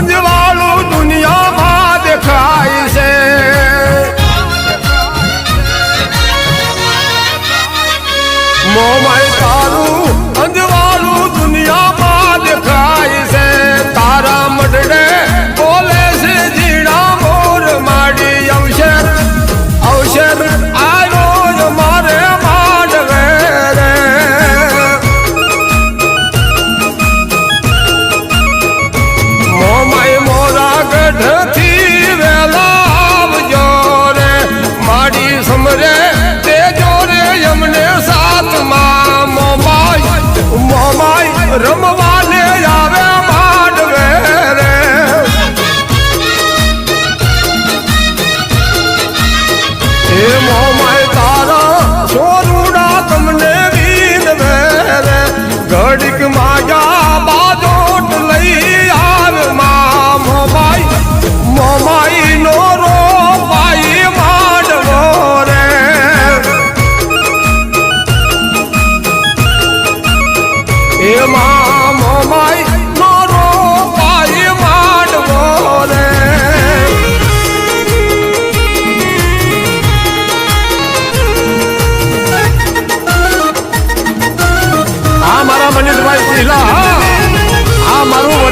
અંજવાળું દુનિયામાં દેખાય છે. મોમાય તારું ரொம்ப એમાં મોબાઈલ આ મારા મનીષભાઈ પુરીલા આ મારું